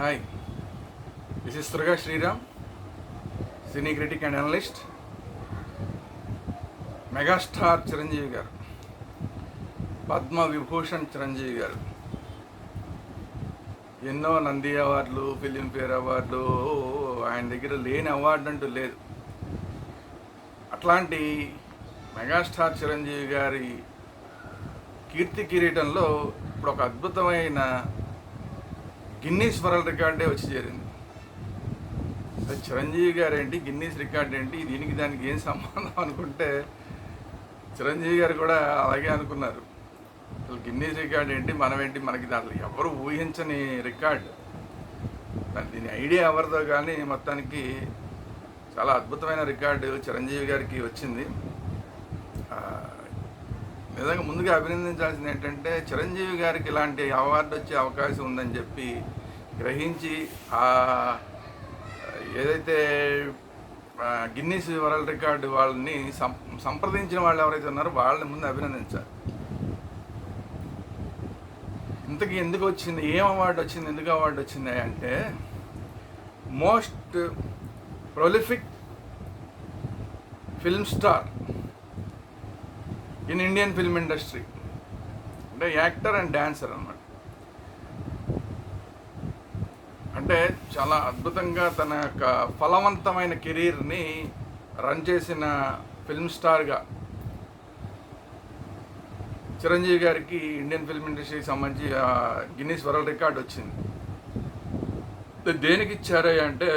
Hi this is Durga Sriram cine critic and analyst megastar Chiranjeevi garu. Padma Vibhushan Chiranjeevi గారు. ఎన్నో నంది అవార్డులు Filmfare అవార్డులు ఆయన దగ్గర లేని అవార్డు అంటూ లేదు. అట్లాంటి మెగాస్టార్ చిరంజీవి గారి కీర్తి కిరీటంలో ఇప్పుడు ఒక అద్భుతమైన గిన్నీస్ వరల్డ్ రికార్డే వచ్చి చేరింది. చిరంజీవి గారు ఏంటి గిన్నీస్ రికార్డ్ ఏంటి దీనికి దానికి ఏం సంబంధం అనుకుంటే చిరంజీవి గారు కూడా అలాగే అనుకున్నారు. అసలు గిన్నీస్ రికార్డ్ ఏంటి మనమేంటి మనకి దాంట్లో ఎవరు ఊహించని రికార్డ్. దీని ఐడియా ఎవరిదో కానీ మొత్తానికి చాలా అద్భుతమైన రికార్డు చిరంజీవి గారికి వచ్చింది. నిజంగా ముందుగా అభినందించాల్సింది ఏంటంటే చిరంజీవి గారికి ఇలాంటి అవార్డు వచ్చే అవకాశం ఉందని చెప్పి గ్రహించి ఏదైతే గిన్నీస్ వరల్డ్ రికార్డు వాళ్ళని సం సంప్రదించిన వాళ్ళు ఎవరైతే ఉన్నారో వాళ్ళని ముందు అభినందించాలి. ఇంతకీ ఎందుకు వచ్చింది? ఏం అవార్డు వచ్చింది? ఎందుకు అవార్డు వచ్చింది అంటే most prolific film star in Indian film industry. అంటే యాక్టర్ అండ్ డాన్సర్ అన్నమాట. అంటే చాలా అద్భుతంగా తన యొక్క ఫలవంతమైన కెరీర్ని రన్ చేసిన ఫిల్మ్ స్టార్గా చిరంజీవి గారికి ఇండియన్ ఫిల్మ్ ఇండస్ట్రీకి సంబంధించి గిన్నీస్ వరల్డ్ రికార్డ్ వచ్చింది. దేనికి ఇచ్చారే అంటే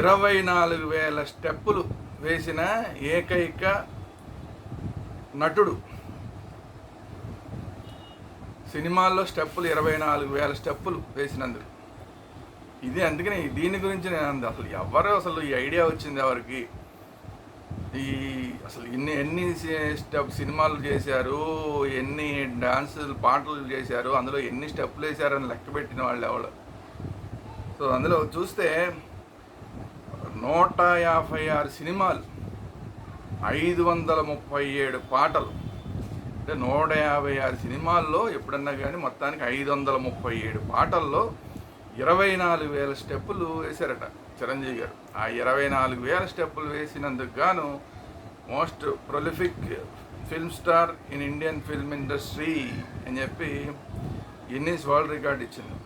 ఇరవై నాలుగు వేల స్టెప్పులు వేసిన ఏకైక నటుడు సినిమాల్లో స్టెప్పులు ఇరవై నాలుగు వేల స్టెప్పులు వేసినందుకు. ఇది అందుకని దీని గురించి నేను అంది అసలు ఎవరు అసలు ఈ ఐడియా వచ్చింది ఎవరికి? ఈ అసలు ఎన్ని ఎన్ని స్టెప్ సినిమాలు చేశారు ఎన్ని డాన్సులు పాటలు చేశారు అందులో ఎన్ని స్టెప్పులు వేశారని లెక్క పెట్టిన వాళ్ళు ఎవరు? సో అందులో చూస్తే నూట యాభై ఆరు సినిమాలు ఐదు వందల ముప్పై ఏడు పాటలు అంటే నూట యాభై ఆరు సినిమాల్లో ఎప్పుడన్నా కానీ మొత్తానికి ఐదు వందల ముప్పై ఏడు పాటల్లో ఇరవై నాలుగు వేల స్టెప్పులు వేశారట చిరంజీవి గారు. ఆ ఇరవై నాలుగు వేల స్టెప్పులు వేసినందుకు గాను most prolific film star in Indian film industry అని చెప్పి ఇన్నిస్ వరల్డ్ రికార్డ్ ఇచ్చింది.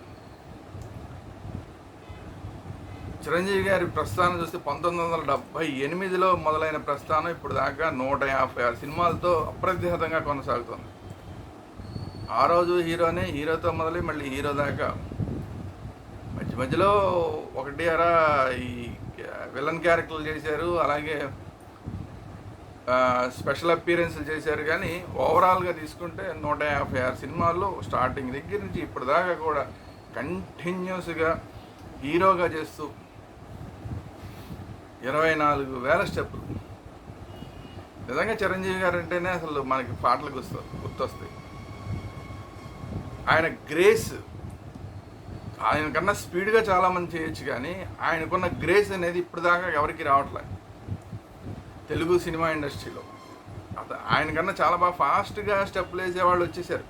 చిరంజీవి గారి ప్రస్థానం చూస్తే పంతొమ్మిది వందల డెబ్బై ఎనిమిదిలో మొదలైన ప్రస్థానం ఇప్పుడు దాకా నూట యాభై ఆరు సినిమాలతో అప్రతిహతంగా కొనసాగుతుంది. ఆ రోజు హీరోనే హీరోతో మొదలై మళ్ళీ హీరో దాకా. మధ్య మధ్యలో ఒకటి అరా ఈ విలన్ క్యారెక్టర్లు చేశారు అలాగే స్పెషల్ అపీరెన్స్లు చేశారు కానీ ఓవరాల్గా తీసుకుంటే నూట యాభై ఆరు సినిమాల్లో స్టార్టింగ్ దగ్గర నుంచి ఇప్పటిదాకా కూడా కంటిన్యూస్గా హీరోగా చేస్తూ ఇరవై నాలుగు వేల స్టెప్పులు. నిజంగా చిరంజీవి గారు అంటేనే అసలు మనకి పాటలు గుర్తు గుర్తొస్తాయి. ఆయన గ్రేస్ ఆయన కన్నా స్పీడ్గా చాలామంది చేయొచ్చు కానీ ఆయనకున్న గ్రేస్ అనేది ఇప్పటిదాకా ఎవరికి రావట్లేదు తెలుగు సినిమా ఇండస్ట్రీలో. అత ఆయన కన్నా చాలా బాగా ఫాస్ట్గా స్టెప్లు వేసేవాళ్ళు వచ్చేసారు.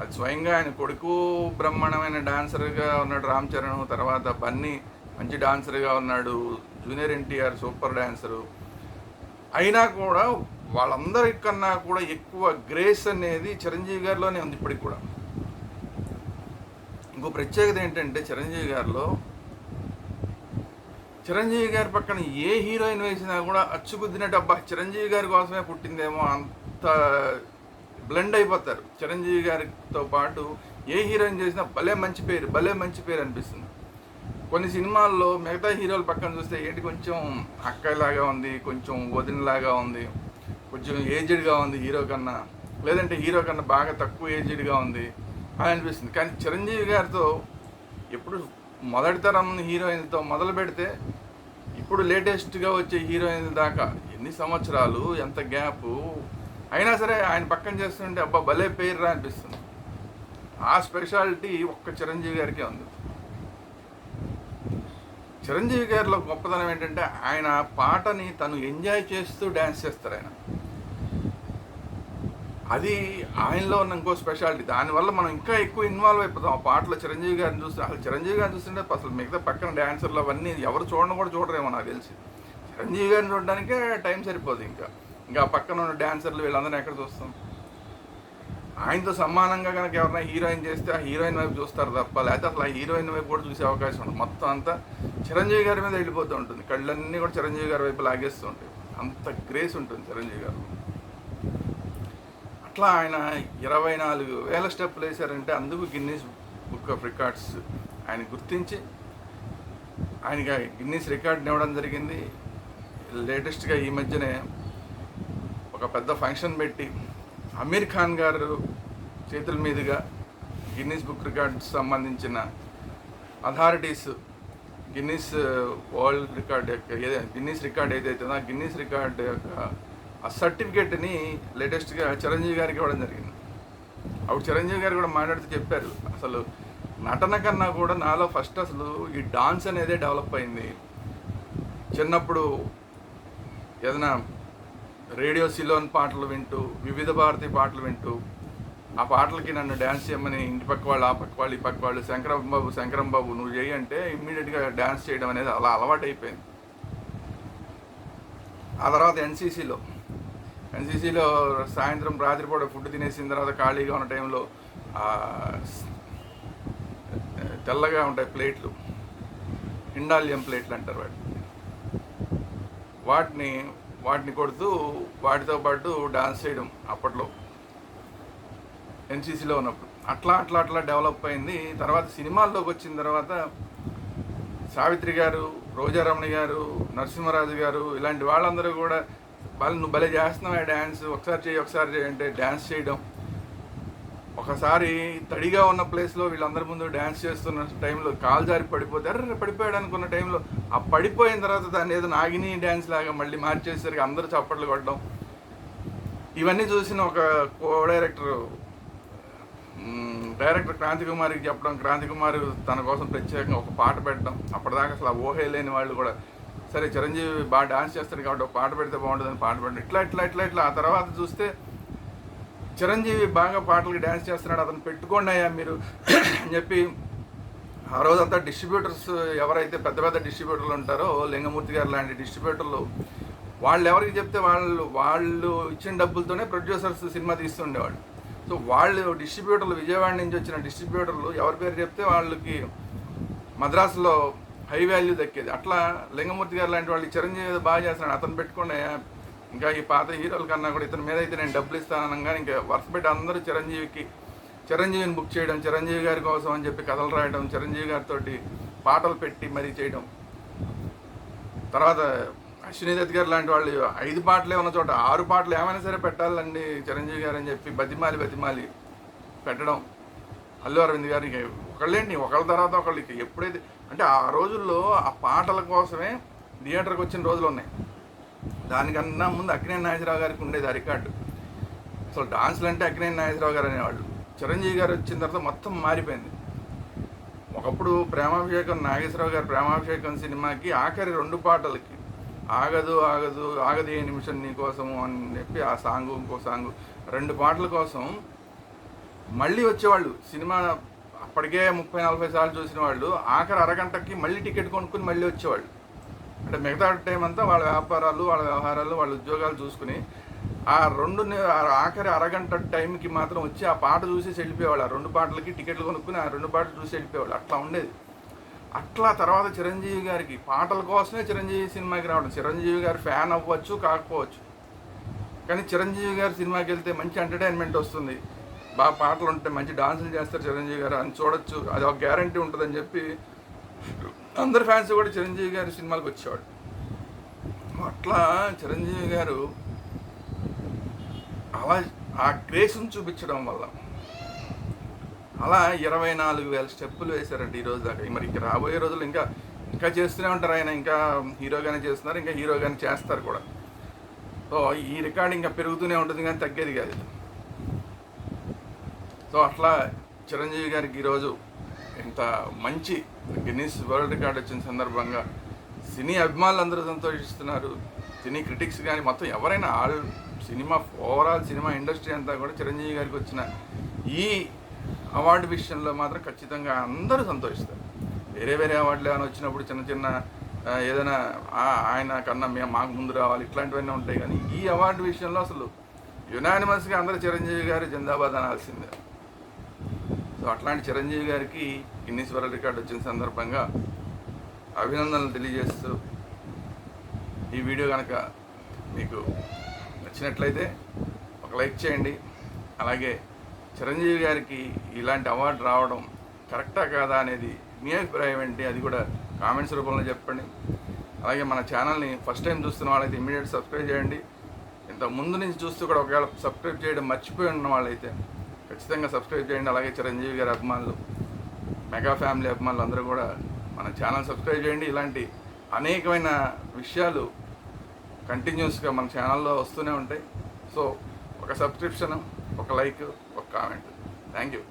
అది స్వయంగా ఆయన కొడుకు బ్రహ్మాండమైన డాన్సర్గా ఉన్నాడు రామ్ చరణ్ తర్వాత బన్నీ మంచి డాన్సర్గా ఉన్నాడు జూనియర్ ఎన్టీఆర్ సూపర్ డాన్సరు. అయినా కూడా వాళ్ళందరికన్నా కూడా ఎక్కువ గ్రేస్ అనేది చిరంజీవి గారిలోనే ఉంది ఇప్పటికి కూడా. ఇంకో ప్రత్యేకత ఏంటంటే చిరంజీవి గారిలో చిరంజీవి గారి పక్కన ఏ హీరోయిన్ వేసినా కూడా అచ్చుకుద్దినట్టు అబ్బా చిరంజీవి గారి కోసమే పుట్టిందేమో అంత బ్లెండ్ అయిపోతారు. చిరంజీవి గారితో పాటు ఏ హీరోయిన్ చేసినా భలే మంచి పేరు భలే మంచి పేరు అనిపిస్తుంది. కొన్ని సినిమాల్లో మిగతా హీరోల పక్కన చూస్తే ఏంటి కొంచెం అక్కలాగా ఉంది కొంచెం వదినలాగా ఉంది కొంచెం ఏజ్డ్గా ఉంది హీరో కన్నా. లేదంటే హీరో కన్నా బాగా తక్కువ ఏజ్డ్గా ఉంది అని అనిపిస్తుంది. కానీ చిరంజీవి గారితో ఎప్పుడు మొదటి తరం హీరోయిన్తో మొదలు పెడితే ఇప్పుడు లేటెస్ట్గా వచ్చే హీరోయిన్ దాకా ఎన్ని సంవత్సరాలు ఎంత గ్యాప్. అయినా సరే ఆయన పక్కన చేస్తుంటే అబ్బా భలే పేరు రా అనిపిస్తుంది. ఆ స్పెషాలిటీ ఒక్క చిరంజీవి గారికే ఉంది. చిరంజీవి గారిలో గొప్పతనం ఏంటంటే ఆయన పాటని తను ఎంజాయ్ చేస్తూ డ్యాన్స్ చేస్తారు ఆయన. అది ఆయనలో ఉన్న ఇంకో స్పెషాలిటీ. దానివల్ల మనం ఇంకా ఎక్కువ ఇన్వాల్వ్ అయిపోతాం. ఆ పాటలో చిరంజీవి గారిని చూస్తే అసలు చిరంజీవి గారిని చూస్తుంటే అసలు మిగతా పక్కన డ్యాన్సర్లు అవన్నీ ఎవరు చూడడం కూడా చూడరేమో నాకు తెలిసి. చిరంజీవి గారిని చూడడానికే టైం సరిపోదు ఇంకా. ఇంకా పక్కన ఉన్న డ్యాన్సర్లు వీళ్ళందరినీ ఎక్కడ చూస్తాం? ఆయనతో సమానంగా కనుక ఎవరైనా హీరోయిన్ చేస్తే ఆ హీరోయిన్ వైపు చూస్తారు తప్ప లేకపోతే అసలు ఆ హీరోయిన్ వైపు కూడా చూసే అవకాశం ఉంటుంది మొత్తం అంతా చిరంజీవి గారి మీద వెళ్ళిపోతూ ఉంటుంది. కళ్ళన్నీ కూడా చిరంజీవి గారి వైపు లాగేస్తూ ఉంటాయి. అంత గ్రేస్ ఉంటుంది చిరంజీవి గారు. అట్లా ఆయన ఇరవై నాలుగు వేల స్టెప్పులు వేశారంటే అందుకు గిన్నీస్ బుక్ ఆఫ్ రికార్డ్స్ ఆయన గుర్తించి ఆయనకి గిన్నీస్ రికార్డ్ ఇవ్వడం జరిగింది. లేటెస్ట్గా ఈ మధ్యనే ఒక పెద్ద ఫంక్షన్ పెట్టి అమీర్ ఖాన్ గారు చేతుల మీదుగా గిన్నీస్ బుక్ రికార్డ్స్ సంబంధించిన అథారిటీస్ గిన్నీస్ వరల్డ్ రికార్డ్ యొక్క ఏదైతే గిన్నీస్ రికార్డ్ ఏదైతే ఆ గిన్నీస్ రికార్డ్ యొక్క ఆ సర్టిఫికేట్ని లేటెస్ట్గా చిరంజీవి గారికి ఇవ్వడం జరిగింది. అప్పుడు చిరంజీవి గారు కూడా మాట్లాడుతూ చెప్పారు అసలు నటన కన్నా కూడా నాలో ఫస్ట్ అసలు ఈ డాన్స్ అనేదే డెవలప్ అయింది. చిన్నప్పుడు ఏదైనా రేడియో సిలోన్ పాటలు వింటూ వివిధ భారతి పాటలు వింటూ ఆ పాటలకి నన్ను డ్యాన్స్ చేయమని ఇంటి పక్క వాళ్ళు ఆ పక్క వాళ్ళు ఈ పక్క వాళ్ళు శంకరం బాబు శంకరం బాబు నువ్వు చేయి అంటే ఇమ్మీడియట్గా డ్యాన్స్ చేయడం అనేది అలా అలవాటు అయిపోయింది ఆ తర్వాత ఎన్సీసీలో ఎన్సీసీలో సాయంత్రం రాత్రిపూట ఫుడ్ తినేసిన తర్వాత ఖాళీగా ఉన్న టైంలో తెల్లగా ఉంటాయి ప్లేట్లు ఇండాలియం ప్లేట్లు అంటారు వాటిని. వాటిని వాటిని కొడుతూ వాటితో పాటు డాన్స్ చేయడం అప్పట్లో. ఎన్సీసీలో ఉన్నప్పుడు. అట్లా అట్లా అట్లా డెవలప్ అయింది. తర్వాత సినిమాల్లోకి వచ్చిన తర్వాత సావిత్రి గారు రోజారమణి గారు నరసింహరాజు గారు ఇలాంటి వాళ్ళందరూ కూడా వాళ్ళు నువ్వు భలే చేస్తున్నావు డ్యాన్స్ ఒకసారి చేయి ఒకసారి చేయి అంటే డ్యాన్స్ చేయడం ఒకసారి తడిగా ఉన్న ప్లేస్లో వీళ్ళందరి ముందు డ్యాన్స్ చేస్తున్న టైంలో కాలు జారి పడిపోతే అర్రే పడిపోయాడు అనుకున్న టైంలో ఆ పడిపోయిన తర్వాత దాన్ని ఏదో నాగిని డ్యాన్స్ లాగా మళ్ళీ మార్చేసరికి అందరూ చప్పట్లు కొట్టడం. ఇవన్నీ చూసిన ఒక కో డైరెక్టర్ డైరెక్టర్ క్రాంతి కుమార్కి చెప్పడం. క్రాంతి కుమార్ తన కోసం ప్రత్యేకంగా ఒక పాట పెట్టడం. అప్పటిదాకా అసలు ఆ ఊహే లేని వాళ్ళు కూడా సరే చిరంజీవి బాగా డాన్స్ చేస్తాడు కాబట్టి ఒక పాట పెడితే బాగుంటుందని పాట పెట్టడం. ఇట్లా ఇట్లా ఇట్లా ఇట్లా. ఆ తర్వాత చూస్తే చిరంజీవి బాగా పాటలకి డ్యాన్స్ చేస్తున్నాడు అతను పెట్టుకోండి అయ్యా మీరు అని చెప్పి ఆ రోజంతా డిస్ట్రిబ్యూటర్స్ ఎవరైతే పెద్ద పెద్ద డిస్ట్రిబ్యూటర్లు ఉంటారో లింగమూర్తి గారు లాంటి డిస్ట్రిబ్యూటర్లు వాళ్ళు ఎవరికి చెప్తే వాళ్ళు వాళ్ళు ఇచ్చిన డబ్బులతోనే ప్రొడ్యూసర్స్ సినిమా తీస్తుండేవాళ్ళు. సో వాళ్ళు డిస్ట్రిబ్యూటర్లు విజయవాడ నుంచి వచ్చిన డిస్ట్రిబ్యూటర్లు ఎవరి పేరు చెప్తే వాళ్ళకి మద్రాసులో హై వాల్యూ దక్కేది. అట్లా లింగమూర్తి గారు లాంటి వాళ్ళు చిరంజీవి బాగా చేస్తున్నాడు అతను పెట్టుకునే ఇంకా ఈ పాత హీరోల కన్నా కూడా ఇతని మీద అయితే నేను డబ్బులు ఇస్తాననగా ఇంకా వరుస పెట్టి అందరూ చిరంజీవికి చిరంజీవిని బుక్ చేయడం చిరంజీవి గారి కోసం అని చెప్పి కథలు రాయడం చిరంజీవి గారితో పాటలు పెట్టి మరీ చేయడం. తర్వాత అశ్విని దత్ గారు లాంటి వాళ్ళు ఐదు పాటలే ఉన్న చోట ఆరు పాటలు ఏమైనా సరే పెట్టాలండి చిరంజీవి గారు అని చెప్పి బతిమాలి బతిమాలి పెట్టడం. అల్లు అరవింద్ గారికి ఒకళ్ళేంటి ఒకళ్ళ తర్వాత ఒకళ్ళకి ఎప్పుడైతే అంటే ఆ రోజుల్లో ఆ పాటల కోసమే థియేటర్కి వచ్చిన రోజులు ఉన్నాయి. దానికన్నా ముందు అక్కినే నాగేశ్వరరావు గారికి ఉండేది రికార్డు అసలు డాన్సులు అంటే అక్కినే నాగేశ్వరరావు గారు అనేవాళ్ళు. చిరంజీవి గారు వచ్చిన తర్వాత మొత్తం మారిపోయింది. ఒకప్పుడు ప్రేమాభిషేకం నాగేశ్వరరావు గారి ప్రేమాభిషేకం సినిమాకి ఆఖరి రెండు పాటలకి ఆగదు ఆగదు ఆగదు ఏ నిమిషం నీ కోసము అని చెప్పి ఆ సాంగ్ ఇంకో సాంగ్ రెండు పాటల కోసం మళ్ళీ వచ్చేవాళ్ళు. సినిమా అప్పటికే ముప్పై నలభై సార్లు చూసిన వాళ్ళు. ఆఖరి అరగంటకి మళ్ళీ టికెట్ కొనుక్కుని మళ్ళీ వచ్చేవాళ్ళు. అంటే మిగతా టైం అంతా వాళ్ళ వ్యాపారాలు వాళ్ళ వ్యవహారాలు వాళ్ళ ఉద్యోగాలు చూసుకుని ఆ రెండు ఆ ఆఖరి అరగంట టైంకి మాత్రం వచ్చి ఆ పాట చూసి వెళ్ళిపోయేవాళ్ళు ఆ రెండు పాటలకి టికెట్లు కొనుక్కుని ఆ రెండు పాటలు చూసి వెళ్ళిపోయేవాళ్ళు అట్లా ఉండేది. అట్లా తర్వాత చిరంజీవి గారికి పాటల కోసమే చిరంజీవి సినిమాకి రావడం. చిరంజీవి గారు ఫ్యాన్ అవ్వచ్చు కాకపోవచ్చు. కానీ చిరంజీవి గారి సినిమాకి వెళ్తే మంచి ఎంటర్టైన్మెంట్ వస్తుంది. బాగా పాటలు ఉంటాయి మంచి డాన్సులు చేస్తారు చిరంజీవి గారు. అని చూడొచ్చు. అది ఒక గ్యారంటీ ఉంటుందని చెప్పి అందరు ఫ్యాన్స్ కూడా చిరంజీవి గారి సినిమాలకు వచ్చేవాడు. అట్లా చిరంజీవి గారు అలా ఆ గ్రేస్ని చూపించడం వల్ల అలా ఇరవై నాలుగు వేల స్టెప్పులు వేశారండి ఈ రోజు దాకా. మరి ఇంకా రాబోయే రోజులు ఇంకా ఇంకా చేస్తూనే ఉంటారు ఆయన. ఇంకా హీరోగానే చేస్తున్నారు ఇంకా హీరోగానే చేస్తారు కూడా. సో ఈ రికార్డ్ ఇంకా పెరుగుతూనే ఉంటుంది కానీ తగ్గేది కాదు. సో అట్లా చిరంజీవి గారికి ఈరోజు ఇంత మంచి గిన్నీస్ వరల్డ్ రికార్డ్ వచ్చిన సందర్భంగా సినీ అభిమానులు అందరూ సంతోషిస్తున్నారు. సినీ క్రిటిక్స్ కానీ మొత్తం ఎవరైనా all cinema overall cinema industry అంతా కూడా చిరంజీవి గారికి వచ్చిన ఈ అవార్డు విషయంలో మాత్రం ఖచ్చితంగా అందరూ సంతోషిస్తారు. వేరే వేరే అవార్డులు ఏమైనా వచ్చినప్పుడు చిన్న చిన్న ఏదైనా ఆ, ఆయన కన్నా మేము మాకు ముందు రావాలి ఇట్లాంటివన్నీ ఉంటాయి కానీ ఈ అవార్డు విషయంలో అసలు యునానిమస్గా అందరూ చిరంజీవి గారు జిందాబాద్ అనాల్సిందే. సో అట్లాంటి చిరంజీవి గారికి గిన్నీస్ వరల్డ్ రికార్డ్ వచ్చిన సందర్భంగా అభినందనలు తెలియజేస్తూ ఈ వీడియో కనుక మీకు నచ్చినట్లయితే ఒక లైక్ చేయండి. అలాగే చిరంజీవి గారికి ఇలాంటి అవార్డు రావడం కరెక్టా కాదా అనేది మీ అభిప్రాయం ఏంటి? అది కూడా కామెంట్స్ రూపంలో చెప్పండి. అలాగే మన ఛానల్ని ఫస్ట్ టైం చూస్తున్న వాళ్ళైతే ఇమీడియట్ సబ్స్క్రైబ్ చేయండి. ఇంత ముందు నుంచి చూస్తూ కూడా ఒకవేళ సబ్స్క్రైబ్ చేయడం మర్చిపోయి ఉన్న వాళ్ళైతే ఖచ్చితంగా సబ్స్క్రైబ్ చేయండి. అలాగే చిరంజీవి గారి అభిమానులు మెగా ఫ్యామిలీ అభిమానులు అందరూ కూడా మన ఛానల్ సబ్స్క్రైబ్ చేయండి. ఇలాంటి అనేకమైన విషయాలు కంటిన్యూస్గా మన ఛానల్లో వస్తూనే ఉంటాయి. సో ఒక సబ్స్క్రిప్షన్ ఒక లైక్ ఒక కామెంట్. Thank you.